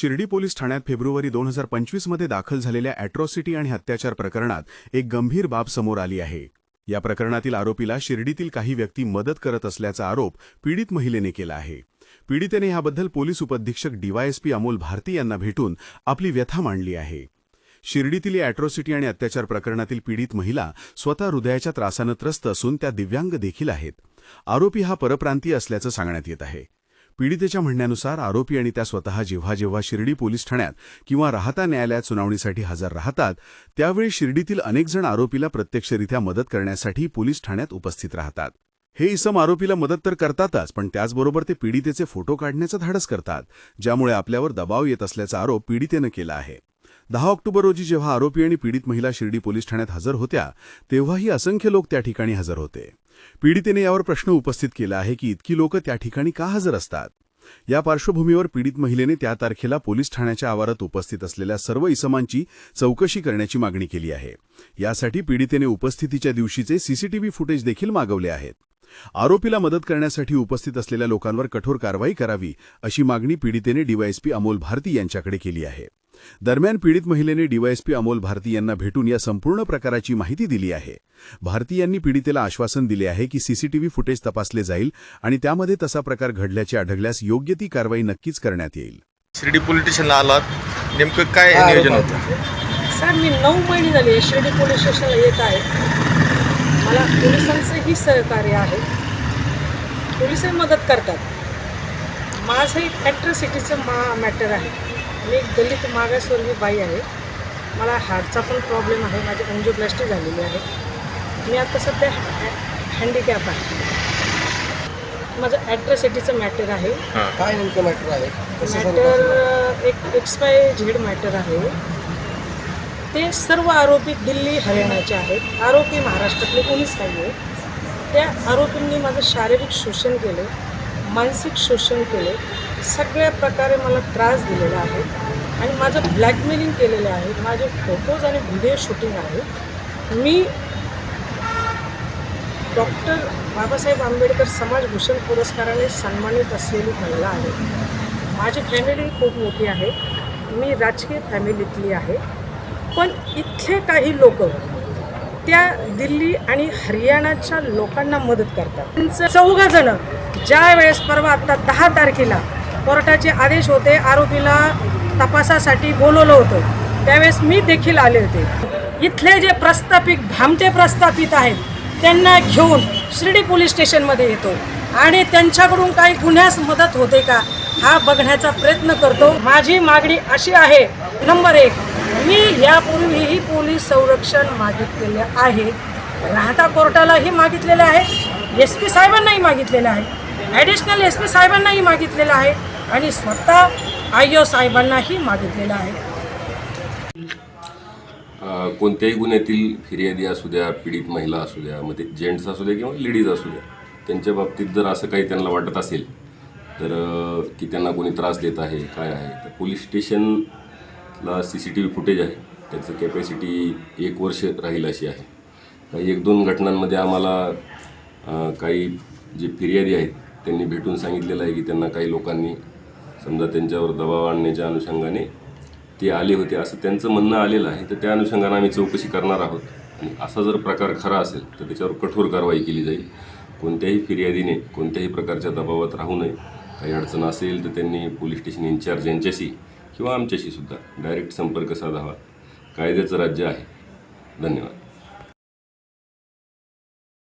Shirdi police ठाण्यात February दोन हजार पंचवीसमध्ये दाखल झालेल्या अॅट्रॉसिटी आणि अत्याचार प्रकरणात एक गंभीर बाब समोर आली आहे. या प्रकरणातील आरोपीला शिर्डीतील काही व्यक्ती मदत करत असल्याचा आरोप पीडित महिलेने केला आहे. पीडितेने याबद्दल पोलीस उपअधीक्षक डीवायएसपी अमोल भारती यांना भेटून आपली व्यथा मांडली आहे. शिर्डीतील या अॅट्रॉसिटी आणि अत्याचार प्रकरणातील पीडित महिला स्वतः हृदयाच्या त्रासानं त्रस्त असून त्या दिव्यांग देखील आहेत. आरोपी हा परप्रांतीय असल्याचं सांगण्यात येत आहे. पीडितेच्या म्हणण्यानुसार आरोपी आणि त्या स्वतः जेव्हा जेव्हा शिर्डी पोलीस ठाण्यात किंवा राहता न्यायालयात सुनावणीसाठी हजर राहतात त्यावेळी शिर्डीतील अनेकजण आरोपीला प्रत्यक्षरित्या मदत करण्यासाठी पोलीस ठाण्यात उपस्थित राहतात. हे इसम आरोपीला मदत तर करतातच पण त्याचबरोबर ते पीडितेचे फोटो काढण्याचं धाडस करतात ज्यामुळे आपल्यावर दबाव येत असल्याचा आरोप पीडितेनं केला आहे. दहा ऑक्टोबर रोजी जेव्हा आरोपी आणि पीडित महिला शिर्डी पोलीस ठाण्यात हजर होत्या तेव्हाही असंख्य लोक त्या ठिकाणी हजर होते. पीडितेने यावर प्रश्न उपस्थित केला आहे की इतकी लोक त्या ठिकाणी का हजर असतात? या पार्श्वभूमीवर पीडित महिलेने त्या तारखेला पोलीस ठाण्याच्या आवारात उपस्थित असलेल्या सर्व इसमांची चौकशी करण्याची मागणी केली आहे. यासाठी पीडितेने उपस्थितीच्या दिवशीचे सीसीटीव्ही फुटेज देखील मागवले आहेत. आरोपीला मदत करण्यासाठी उपस्थित असलेल्या लोकांवर कठोर कारवाई करावी अशी मागणी पीडितेने डीवायएसपी अमोल भारती यांच्याकडे केली आहे. दरम्यान पीडित महिलेने डीवायएसपी अमोल भारती यांना भेटून या संपूर्ण प्रकाराची माहिती दिली आहे. भारती यांनी पीडितेला आश्वासन दिले आहे की सीसीटीव्ही फुटेज तपासले जाईल आणि त्यामध्ये तसा प्रकार घडल्याचे आढळल्यास योग्य ती कारवाई नक्कीच करण्यात येईल. शिर्डी पोलीस स्टेशनला आलात. नेमकं काय नियोजन होतं? सर मी नऊ महिने झाले शिर्डी पोलीस स्टेशनला येत आहे. मला पोलिसांचंही सहकार्य आहे. पोलिसही मदत करतात. माझं एक ॲट्रॉसिटीचं मा मॅटर आहे. मी एक दलित मागासवर्गीय बाई आहे. मला हार्टचा पण प्रॉब्लेम आहे. माझी अंजिओप्लास्टी झालेली आहे. मी आता सध्या हँडिकॅप आहे. माझं ॲट्रॉसिटीचं मॅटर आहे. काय नेमकं मॅटर आहे? मॅटर एक एक्स वाय झेड मॅटर आहे. ते सर्व आरोपी दिल्ली हरियाणाचे आहेत. आरोपी महाराष्ट्रातले कोणीच नाही आहे त्या आरोपींनी माझं शारीरिक शोषण केले मानसिक शोषण केले. सगळ्या प्रकारे मला त्रास दिलेला आहे. आणि माझं ब्लॅकमेलिंग केलेलं आहे. माझे फोटोज आणि व्हिडिओ शूटिंग आहे. मी डॉक्टर बाबासाहेब आंबेडकर समाजभूषण पुरस्काराने सन्मानित असलेली महिला आहे. माझी फॅमिली खूप मोठी आहे. मी राजकीय फॅमिलीतली आहे. पण इथले काही लोक त्या दिल्ली आणि हरियाणाच्या लोकांना मदत करतात. चौघा जण ज्या वेळेस परवा आता दहा तारखेला कोर्टाचे आदेश होते आरोपीला तपासासाठी बोलवलं होतं त्यावेळेस मी देखील आले होते. इथले जे प्रस्थापित भामटे प्रस्थापित आहेत त्यांना घेऊन शिर्डी पोलीस स्टेशनमध्ये येतो. आणि त्यांच्याकडून काही गुन्ह्यास मदत होते का हा बघण्याचा प्रयत्न करतो. माझी मागणी अशी आहे नंबर एक मी यापूर्वीही पोलीस संरक्षण मागितलेले आहे. राहता कोर्टालाही मागितलेलं आहे. एस पी साहेबांनाही मागितलेलं आहे. ॲडिशनल एस पी साहेबांनाही मागितलेलं आहे आणि स्वतः आय ओ साहेबांनाही मागितलेलं आहे. कोणत्याही गुन्ह्यातील फिर्यादी असू द्या पीडित महिला असू द्या मग ते जेंट्स असू द्या किंवा लेडीज असू द्या त्यांच्या बाबतीत जर असं काही त्यांना वाटत असेल तर की त्यांना कोणी त्रास देत आहे काय आहे तर पोलीस ला C C T V footage आहे. त्याचं कॅपॅसिटी एक वर्ष राहील अशी आहे. काही एक दोन घटनांमध्ये आम्हाला काही जे फिर्यादी आहेत त्यांनी भेटून सांगितलेलं आहे की त्यांना काही लोकांनी समजा त्यांच्यावर दबाव आणण्याच्या अनुषंगाने ते आले होते. असं त्यांचं म्हणणं आलेलं आहे. तर त्या अनुषंगाने आम्ही चौकशी करणार आहोत. आणि असा जर प्रकार खरा असेल तर त्याच्यावर कठोर कारवाई केली जाईल. कोणत्याही फिर्यादीने कोणत्याही प्रकारच्या दबावात राहू नये. काही अडचण असेल तर त्यांनी पोलीस स्टेशन इन्चार्ज यांच्याशी किंवा आमच्याशी सुद्धा डायरेक्ट संपर्क साधावा. कायद्याचं राज्य आहे. धन्यवाद.